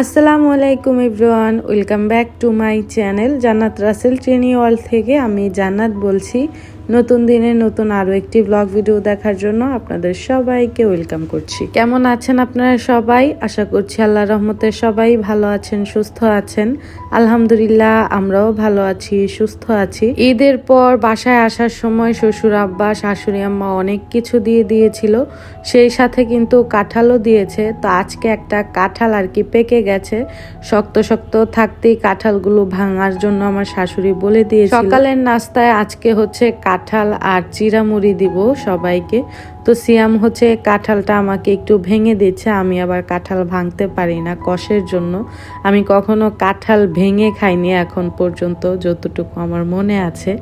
আসসালামু আলাইকুম everyone, welcome back to my channel Jannat Rasel trainee world থেকে আমি জান্নাত বলছি। নতুন দিনে নতুন আরও একটি ব্লগ ভিডিও দেখার জন্য আপনাদের সবাইকে ওয়েলকাম করছি। কেমন আছেন আপনারা সবাই? আশা করছি আল্লাহ রহমতে সবাই ভালো আছেন, সুস্থ আছেন। আলহামদুলিল্লাহ, আমরাও ভালো আছি, সুস্থ আছি। ঈদের পর বাসায় আসার সময় শ্বশুর আব্বা, শাশুড়ি আম্মা অনেক কিছু দিয়ে দিয়েছিল। সেই সাথে কিন্তু কাঁঠালও দিয়েছে। তো আজকে একটা কাঁঠাল আর কি পেকে গেছে। শক্ত শক্ত থাকতেই কাঁঠালগুলো ভাঙার জন্য আমার শাশুড়ি বলে দিয়েছে সকালের নাস্তায় আজকে হচ্ছে আর চিরামুড়ি দিব সবাইকে। তো সিয়াম হচ্ছে কাঁঠালটা আমাকে একটু ভেঙে দিচ্ছে, আমি আবার কাঁঠাল ভাঙতে পারি না কষের জন্য। আমি কখনো কাঁঠাল ভেঙে খাইনি এখন পর্যন্ত, যতটুকু আমার মনে আছে।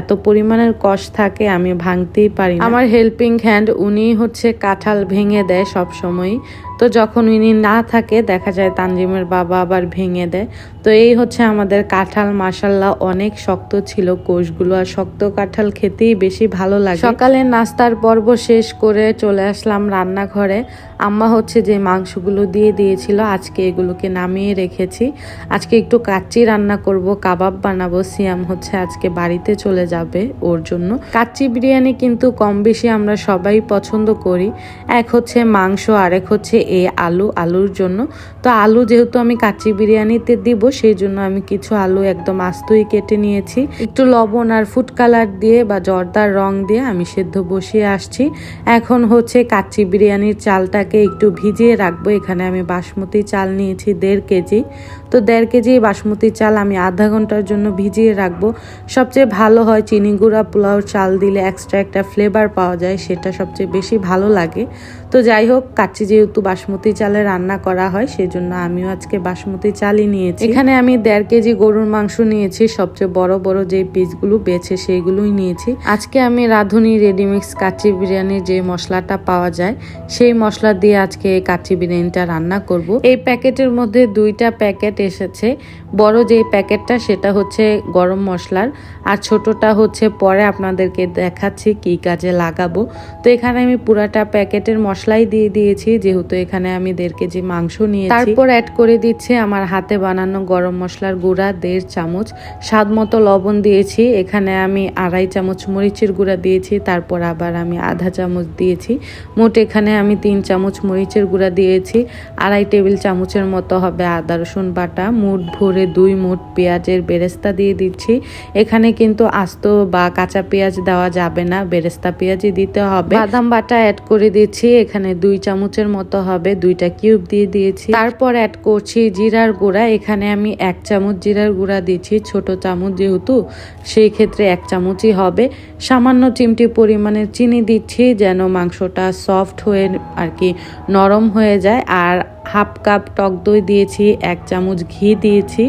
এত পরিমাণের কষ থাকে, আমি ভাঙতেই পারি আমার হেল্পিং হ্যান্ড, উনি হচ্ছে কাঁঠাল ভেঙে দেয় সব সময় তো যখন উনি না থাকে, দেখা যায় তানজিমের বাবা আবার ভেঙে দেয়। তো এই হচ্ছে আমাদের কাঁঠাল মাসাল্লাহ অনেক শক্ত ছিল কোষগুলো, আর শক্ত কাঁঠাল খেতেই বেশি ভালো লাগে। সকালে নাস্তার পর্ব শেষ করে চলে আসলাম রান্নাঘরে। আম্মা হচ্ছে যে মাংসগুলো দিয়ে দিয়েছিল, আজকে এগুলোকে নামিয়ে রেখেছি। আজকে একটু কাচ্চি রান্না করব, কাবাব বানাবো। সিয়াম হচ্ছে আজকে বাড়িতে চলে যাবে ওর জন্য। কাচ্চি বিরিয়ানি কিন্তু কম বেশি আমরা সবাই পছন্দ করি। এক হচ্ছে মাংস, আরেক হচ্ছে এই আলু, আলুর জন্য। তো আলু যেহেতু আমি কাচ্চি বিরিয়ানিতে দিব, সেই জন্য আমি কিছু আলু একদম আস্তই কেটে নিয়েছি। একটু লবণ আর ফুড কালার দিয়ে বা জর্দার রং দিয়ে আমি সেদ্ধ বসিয়ে আসছি। এখন হচ্ছে কাচ্চি বিরিয়ানির চালটাকে একটু ভিজিয়ে রাখব। এখানে আমি বাসমতি চাল নিয়েছি, দেড় কেজি। তো দেড় কেজি বাসমতি চাল আমি আধা ঘণ্টার জন্য ভিজিয়ে রাখব। সবচেয়ে ভালো হয় চিনি গুঁড়া, পোলাও চাল দিলে এক্সট্রা একটা ফ্লেভার পাওয়া যায়, সেটা সবচেয়ে বেশি ভালো লাগে। তো যাই হোক, কাচ্চি যেহেতু বাসমতি চালে রান্না করা হয় সেই জন্য আমিও আজকে বাসমতি চালই নিয়েছি। এখানে আমি দেড় কেজি গরুর মাংস নিয়েছি, সবচেয়ে বড় বড় যে পিসগুলো বেছে সেইগুলোই নিয়েছি। আজকে আমি রাঁধুনি রেডিমিক্স কাচ্চি বিরিয়ানির যে মশলাটা পাওয়া যায়, সেই মশলা দিয়ে আজকে কাচ্চি বিরিয়ানিটা রান্না করব। এই প্যাকেটের মধ্যে দুইটা প্যাকেট এসেছে। বড় যে প্যাকেটটা, সেটা হচ্ছে গরম মশলার। আর ছোটটা হচ্ছে পরে আপনাদেরকে দেখাচ্ছি কি কাজে লাগাবো। তো এখানে আমি পুরাটা প্যাকেটের মশলাই দিয়ে দিয়েছি, যেহেতু এখানে আমি দেড় কেজি মাংস নিয়ে তারপর অ্যাড করে দিচ্ছি আমার হাতে বানানো গরম মশলার গুঁড়া, দেড় চামচ স্বাদ মতো লবণ দিয়েছি। এখানে আমি আড়াই চামচ মরিচের গুঁড়া দিয়েছি, তারপর আবার আমি আধা চামচ দিয়েছি। মোট এখানে আমি তিন চামচ মরিচের গুঁড়া দিয়েছি। আড়াই টেবিল চামচের মতো হবে আদা, রসুন বাটা। মুঠ ভরে দুই মুঠ পেঁয়াজের বেরেস্তা দিয়ে দিচ্ছি। এখানে কিন্তু আস্ত বা কাঁচা পেঁয়াজ দেওয়া যাবে না বেরেস্তা পেঁয়াজই দিতে হবে। বাদাম বাটা অ্যাড করে দিচ্ছি এখানে দুই চামচের মতো হবে দুইটা কিউব দিয়ে দিয়েছি। তারপর অ্যাড করছি জিরার গুঁড়া এখানে আমি এক চামচ জিরার গুঁড়া দিচ্ছি ছোট চামচ যেহেতু সেই ক্ষেত্রে এক চামচই হবে। সামান্য চিমটি পরিমাণের চিনি দিচ্ছি যেন মাংসটা সফট হয়ে আর কি নরম হয়ে যায় আর হাফ কাপ টক দই দিয়েছি, এক চামচ ঘি দিয়েছি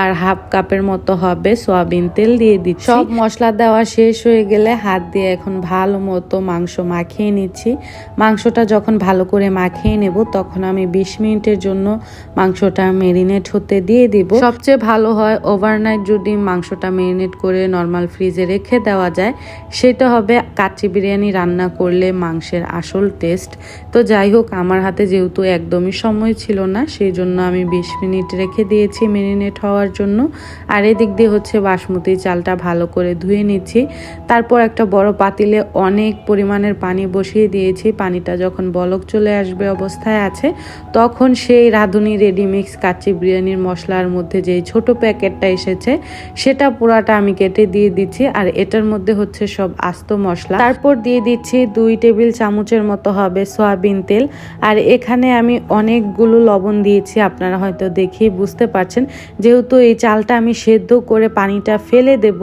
আর হাফ কাপের মতো হবে সয়াবিন তেল দিয়ে দিচ্ছি। সব মশলা দেওয়া শেষ হয়ে গেলে হাত দিয়ে এখন ভালো মতো মাংস মাখিয়ে নিচ্ছি। মাংসটা যখন ভালো করে মাখিয়ে নেব, তখন আমি বিশ মিনিটের জন্য মাংসটা মেরিনেট হতে দিয়ে দিব। সবচেয়ে ভালো হয় ওভারনাইট যদি মাংসটা মেরিনেট করে নর্মাল ফ্রিজে রেখে দেওয়া যায়, সেটা হবে কাচ্চি বিরিয়ানি রান্না করলে মাংসের আসল টেস্ট তো যাই হোক, আমার হাতে যেহেতু একদমই সময় ছিল না সেই জন্য আমি বিশ মিনিট রেখে দিয়েছি মেরিনেট হওয়ার জন্য। আর এদিক দিয়ে হচ্ছে বাসমতি চালটা ভালো করে ধুয়ে নিচ্ছি। তারপর একটা বড় পাতিলে অনেক পরিমাণের পানি বসিয়ে দিয়েছি। পানিটা যখন বলক চলে আসবে অবস্থায় আছে, তখন সেই রাঁধুনি রেডিমিক্স কাচ্চি বিরিয়ানির মশলার মধ্যে যে ছোট প্যাকেটটা এসেছে, সেটা পুরাটা আমি কেটে দিয়ে দিচ্ছি। আর এটার মধ্যে হচ্ছে সব আস্ত মশলা। তারপর দিয়ে দিচ্ছি দুই টেবিল চামচের মতো হবে সয়াবিন তেল। আর এখানে আমি অনেকগুলো লবণ দিয়েছি, আপনারা হয়তো দেখেই বুঝতে পারছেন। যেহেতু এই চালটা আমি সেদ্ধ করে পানিটা ফেলে দেব,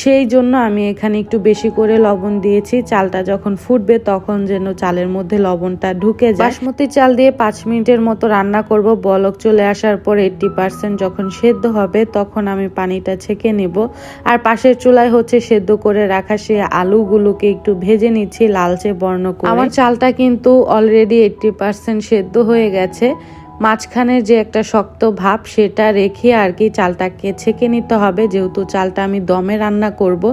সেই জন্য আমি এখানে একটু বেশি করে লবণ দিয়েছি। চালটা যখন ফুটবে তখন যেন চালের মধ্যে লবণটা ঢুকে যায়। বাসমতি চাল দিয়ে পাঁচ মিনিটের মতো রান্না করব। বলক চলে আসার পর এইটটি পার্সেন্ট যখন সেদ্ধ হবে তখন আমি পানিটা ছেঁকে নেব। আর পাশের চুলায় হচ্ছে সেদ্ধ করে রাখা সে আলুগুলোকে একটু ভেজে নিচ্ছি, লালচে বর্ণ করে। আমার চালটা কিন্তু অলরেডি এইটটি পার্সেন্ট সেদ্ধ হয়ে গেছে। noche মাঝখানের যে একটা শক্ত ভাব, সেটা রেখে আর কি চালটাকে ছেঁকে নিতে হবে। যেহেতু চালটা আমি দমে রান্না করব,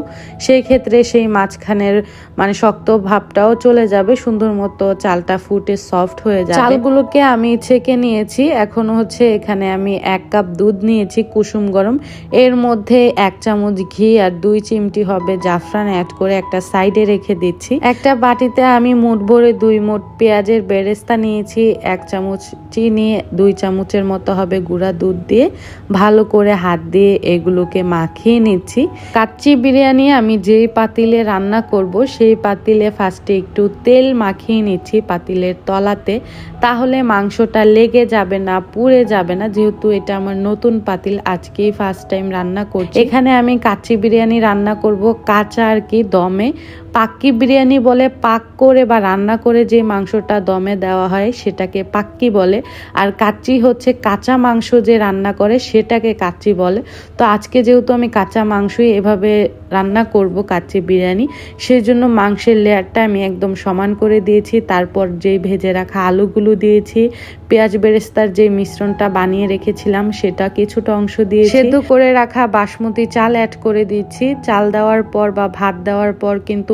সেই ক্ষেত্রে সেই মাঝখানের মানে শক্ত ভাবটাও চলে যাবে। সুন্দর মতো চালটা ফুটে সফট হয়ে যাবে। চালগুলোকে আমি ছেঁকে নিয়েছি। এখন হচ্ছে এখানে আমি এক কাপ দুধ নিয়েছি, কুসুম গরম। এর মধ্যে এক চামচ ঘি আর দুই চিমটি হবে জাফরান অ্যাড করে একটা সাইডে রেখে দিচ্ছি। একটা বাটিতে আমি মুঠ ভরে দুই মুঠ পেঁয়াজের বেরেস্তা নিয়েছি, এক চামচ চিনি দুই চামচের মতো হবে গুঁড়া দুধ দিয়ে ভালো করে হাত দিয়ে এগুলোকে মাখিয়ে নিচ্ছি। কাচ্চি বিরিয়ানি আমি যেই পাতিলে রান্না করব, সেই পাতিলে ফার্স্টে একটু তেল মাখিয়ে নিচ্ছি পাতিলের তলাতে। তাহলে মাংসটা লেগে যাবে না, পুড়ে যাবে না, যেহেতু এটা আমার নতুন পাতিল, আজকেই ফার্স্ট টাইম রান্না করছি। এখানে আমি কাচ্চি বিরিয়ানি রান্না করব কাঁচা আর কি দমে। পাক্কি বিরিয়ানি বলে পাক করে বা রান্না করে যে মাংসটা দমে দেওয়া হয় সেটাকে পাক্কি বলে। আর কাচ্চি হচ্ছে কাঁচা মাংস যে রান্না করে সেটাকে কাচ্চি বলে। তো আজকে যেহেতু আমি কাঁচা মাংসই এভাবে রান্না করব কাচ্চি বিরিয়ানি সেই জন্য মাংসের লেয়ারটা আমি একদম সমান করে দিয়েছি। তারপর যেই ভেজে রাখা আলুগুলো দিয়েছি, পেঁয়াজ বেরেস্তার যে মিশ্রণটা বানিয়ে রেখেছিলাম সেটা কিছুটা অংশ দিয়ে সেদ্ধ করে রাখা বাসমতি চাল অ্যাড করে দিচ্ছি। চাল দেওয়ার পর বা ভাত দেওয়ার পর কিন্তু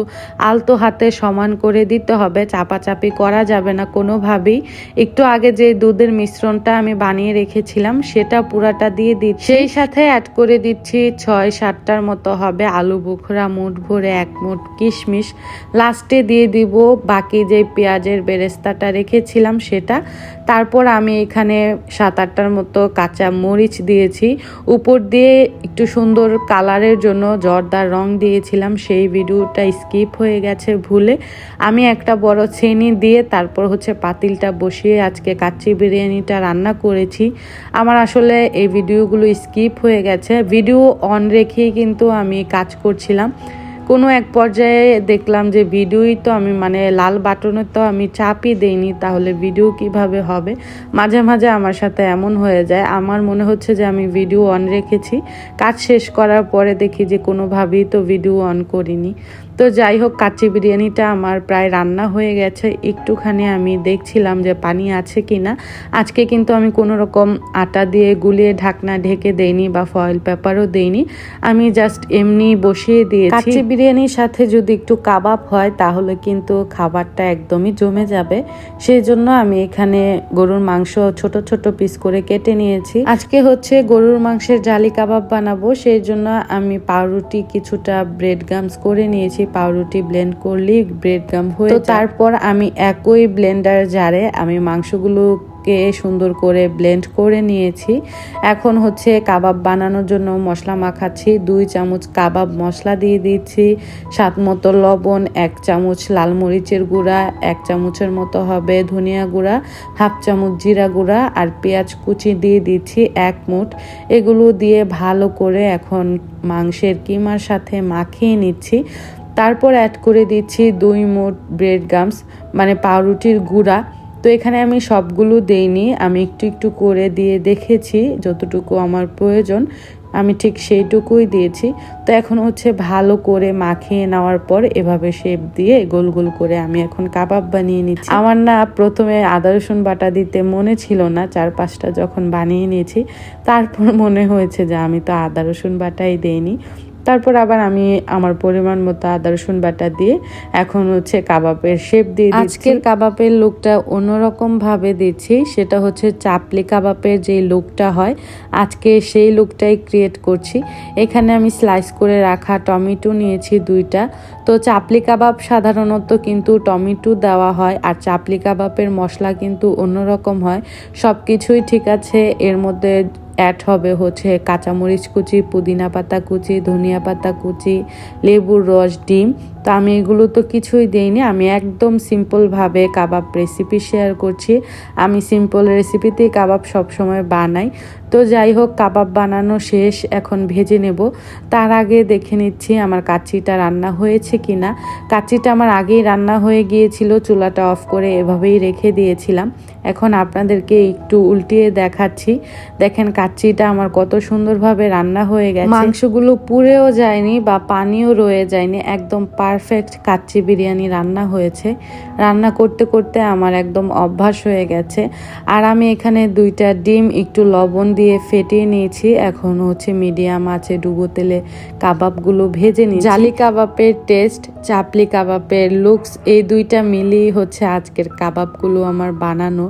আলতো হাতে সমান করে দিতে হবে, চাপাচাপি করা যাবে না কোনোভাবেই। একটু আগে যে দুধের মিশ্রণটা আমি বানিয়ে রেখেছিলাম, সেটা পুরাটা দিয়ে দিচ্ছি। সেই সাথে অ্যাড করে দিচ্ছি ছয় সাতটার মতো হবে আলু বুখরা মুঠ ভরে এক মুঠ কিশমিশ। লাস্টে দিয়ে দিব বাকি যে পেঁয়াজের বেরেস্তাটা রেখেছিলাম, সেটা তারপর আমি এখানে সাত আটটার মতো কাঁচা মরিচ দিয়েছি। উপর দিয়ে একটু সুন্দর কালারের জন্য জর্দার রং দিয়েছিলাম, সেই ভিডিওটা স্কিপ হয়ে গেছে ভুলে। আমি একটা বড় চেনি দিয়ে তারপর হচ্ছে পাতিলটা বসিয়ে আজকে কাচ্চি বিরিয়ানিটা রান্না করেছি। আমার আসলে এই ভিডিওগুলো স্কিপ হয়ে গেছে। ভিডিও অন রেখেই কিন্তু আমি কাজ করছিলাম। কোনো এক পর্যায়ে দেখলাম যে ভিডিওই তো আমি মানে লাল বাটনে তো আমি চাপই দেইনি, তাহলে ভিডিও কীভাবে হবে? মাঝে মাঝে আমার সাথে এমন হয়ে যায়, আমার মনে হচ্ছে যে আমি ভিডিও অন রেখেছি। কাজ শেষ করার পরে দেখি যে কোনোভাবেই তো ভিডিও অন করিনি। তো যাই হোক, কাচ্চি বিরিয়ানিটা আমার প্রায় রান্না হয়ে গেছে। একটুখানি আমি দেখছিলাম যে পানি আছে কি না আজকে কিন্তু আমি কোনো রকম আটা দিয়ে গুলিয়ে ঢাকনা ঢেকে দেইনি বা ফয়েল পেপারও দেইনি। আমি জাস্ট এমনি বসিয়ে দিয়েছি। কাচ্চি বিরিয়ানির সাথে যদি একটু কাবাব হয়, তাহলে কিন্তু খাবারটা একদমই জমে যাবে। সেই জন্য আমি এখানে গরুর মাংস ছোট ছোট পিস করে কেটে নিয়েছি। আজকে হচ্ছে গরুর মাংসের জালি কাবাব বানাবো। সেই জন্য আমি পাউরুটি কিছুটা ব্রেড গামস করে নিয়েছি। পাউরুটি ব্লেন্ড করলেই ব্রেড গাম হয়ে তো তারপর আমি একই ব্লেন্ডার জারে আমি মাংসগুলো কে সুন্দর করে ব্লেন্ড করে নিয়েছি। এখন হচ্ছে কাবাব বানানোর জন্য মশলা মাখাচ্ছি দুই চামচ কাবাব মশলা দিয়ে দিচ্ছি সাত মতো লবণ এক চামচ লাল মরিচের গুঁড়া এক চামচের মতো হবে ধনিয়া গুঁড়া হাফ চামচ জিরা গুঁড়া আর পেঁয়াজ কুচি দিয়ে দিচ্ছি এক মুঠ। এগুলো দিয়ে ভালো করে এখন মাংসের কিমার সাথে মাখিয়ে নিচ্ছি। তারপর অ্যাড করে দিচ্ছি দুই মোট ব্রেড গামস মানে পাউরুটির গুঁড়া। তো এখানে আমি সবগুলো দেইনি, আমি একটু একটু করে দিয়ে দেখেছি, যতটুকু আমার প্রয়োজন, আমি ঠিক সেইটুকুই দিয়েছি। তো এখন হচ্ছে ভালো করে মাখিয়ে নেওয়ার পর এভাবে শেপ দিয়ে গোল গোল করে আমি এখন কাবাব বানিয়ে নিচ্ছি। আমার না প্রথমে আদা, রসুন বাটা দিতে মনে ছিল না চার পাঁচটা যখন বানিয়ে নিয়েছি, তারপর মনে হয়েছে যে আমি তো আদা, রসুন বাটাই দেইনি। তারপর আবার আমি আমার পরিমাণ মতো আদা, রসুন বাটা দিয়ে এখন হচ্ছে কাবাবের শেপ দিয়ে আজকের কাবাবের লুকটা অন্যরকম ভাবে দিচ্ছি, সেটা হচ্ছে চাপলি কাবাবের যে লুকটা হয়, আজকে সেই লুকটাই ক্রিয়েট করছি। এখানে আমি স্লাইস করে রাখা টমেটো নিয়েছি দুইটা। তো চাপলি কাবাব সাধারণত কিন্তু টমেটো দেওয়া হয়, আর চাপলি কাবাবের মশলা কিন্তু অন্যরকম হয়। সব কিছুই ঠিক আছে, এর মধ্যে অ্যাড হবে হচ্ছে কাঁচামরিচ কুচি, পুদিনা পাতা কুচি, ধনিয়া পাতা কুচি, লেবুর রস, ডিম। তো আমি এগুলো তো কিছুই দিইনি। আমি একদম সিম্পলভাবে কাবাব রেসিপি শেয়ার করছি। আমি সিম্পল রেসিপিতেই কাবাব সবসময় বানাই। তো যাই হোক, কাবাব বানানো শেষ, এখন ভেজে নেব। তার আগে দেখে নিচ্ছি আমার কাচ্চিটা রান্না হয়েছে কি না কাচ্চিটা আমার আগেই রান্না হয়ে গিয়েছিল, চুলাটা অফ করে এভাবেই রেখে দিয়েছিলাম। এখন আপনাদেরকে একটু উল্টিয়ে দেখাচ্ছি। দেখেন কাচ্চিটা আমার কত সুন্দরভাবে রান্না হয়ে গেছে। মাংসগুলো পুড়েও যায়নি বা পানিও রয়ে যায়নি। একদম পারফেক্ট কাচ্চি বিরিয়ানি রান্না হয়েছে। রান্না করতে করতে আমার একদম অভ্যাস হয়ে গেছে। আর আমি এখানে দুইটা ডিম একটু লবণ দিয়ে ফেটিয়ে নিয়েছি। এখন হচ্ছে মিডিয়াম আছে ডুবো তেলে কাবাবগুলো ভেজে নিই জালি কাবাবের টেস্ট চাপলি কাবাবের লুকস এই দুইটা মিলিয়ে হচ্ছে আজকের কাবাবগুলো আমার বানানো।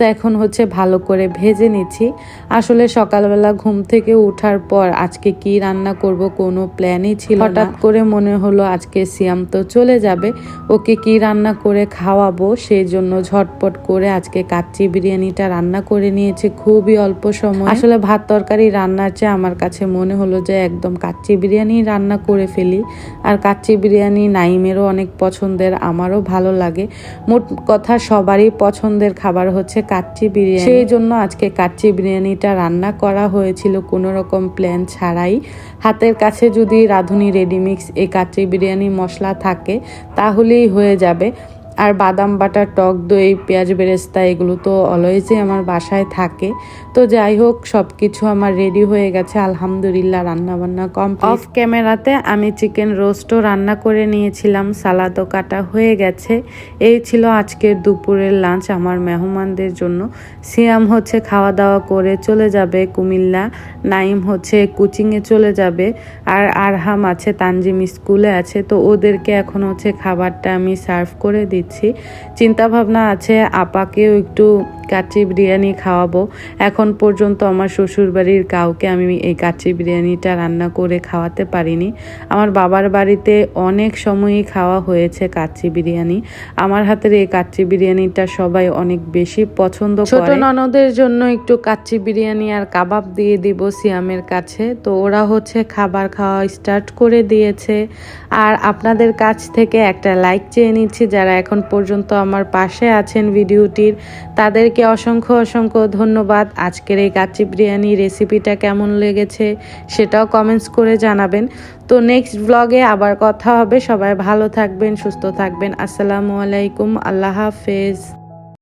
তো এখন হচ্ছে ভালো করে ভেজে নিচ্ছি। আসলে সকালবেলা ঘুম থেকে ওঠার পর আজকে কি রান্না করব কোনো প্ল্যানই ছিল হঠাৎ করে মনে হলো আজকে সিয়াম তো চলে যাবে ওকে কি রান্না করে খাওয়াবো সেই জন্য ঝটপট করে আজকে কাচ্চি বিরিয়ানিটা রান্না করে নিয়েছি খুবই অল্প সময়। আসলে ভাত তরকারি রান্নার চেয়ে আমার কাছে মনে হলো যে একদম কাচ্চি বিরিয়ানি রান্না করে ফেলি। আর কাচ্চি বিরিয়ানি নাইমেরও অনেক পছন্দের আমারও ভালো লাগে। মোট কথা সবারই পছন্দের খাবার হচ্ছে কাচ্চি বিরিয়ানি। সেই জন্য আজকে কাচ্চি বিরিয়ানিটা রান্না করা হয়েছিল কোনো রকম প্ল্যান ছাড়াই। হাতের কাছে যদি রাঁধুনি রেডিমিক্স এই কাচ্চি বিরিয়ানি মশলা থাকে, তাহলেই হয়ে যাবে। আর বাদাম বাটা টক দই, পেঁয়াজ, বেরেস্তা, এগুলো তো অলওয়েজই আমার বাসায় থাকে। তো যাই হোক সব কিছু আমার রেডি হয়ে গেছে, আলহামদুলিল্লাহ রান্না বান্না কমপ্লিট অফ ক্যামেরাতে আমি চিকেন রোস্টও রান্না করে নিয়েছিলাম সালাদও কাটা হয়ে গেছে। এই ছিল আজকের দুপুরের লাঞ্চ আমার মেহমানদের জন্য। সিয়াম হচ্ছে খাওয়া দাওয়া করে চলে যাবে, কুমিল্লা। নাইম হচ্ছে কোচিংয়ে চলে যাবে। আর আরহাম আছে, তানজিম স্কুলে আছে, তো ওদেরকে এখন হচ্ছে খাবারটা আমি সার্ভ করে দিচ্ছি। চিন্তা ভাবনা আছে আপাকেও একটু কাচ্চি বিরিয়ানি খাওয়াবো। এখন পর্যন্ত আমার শ্বশুরবাড়ির কাউকে আমি এই কাচ্চি বিরিয়ানিটা রান্না করে খাওয়াতে পারিনি। আমার বাবার বাড়িতে অনেক সময়ই খাওয়া হয়েছে কাচ্চি বিরিয়ানি। আমার হাতের এই কাচ্চি বিরিয়ানিটা সবাই অনেক বেশি পছন্দ ছোট ননদের জন্য একটু কাচ্চি বিরিয়ানি আর কাবাব দিয়ে দিব সিয়ামের কাছে। তো ওরা হচ্ছে খাবার খাওয়া স্টার্ট করে দিয়েছে। আর আপনাদের কাছ থেকে একটা লাইক চেয়ে নিচ্ছি। যারা এখন পর্যন্ত আমার পাশে আছেন ভিডিওটির, তাদেরকে অসংখ্য অসংখ্য ধন্যবাদ। আজকের এই কাচ্চি বিরিয়ানি রেসিপিটা কেমন লেগেছে সেটাও কমেন্টস করে জানাবেন। তো নেক্সট ব্লগে আবার কথা হবে। সবাই ভালো থাকবেন, সুস্থ থাকবেন। আসসালামু আলাইকুম। আল্লাহ হাফেজ।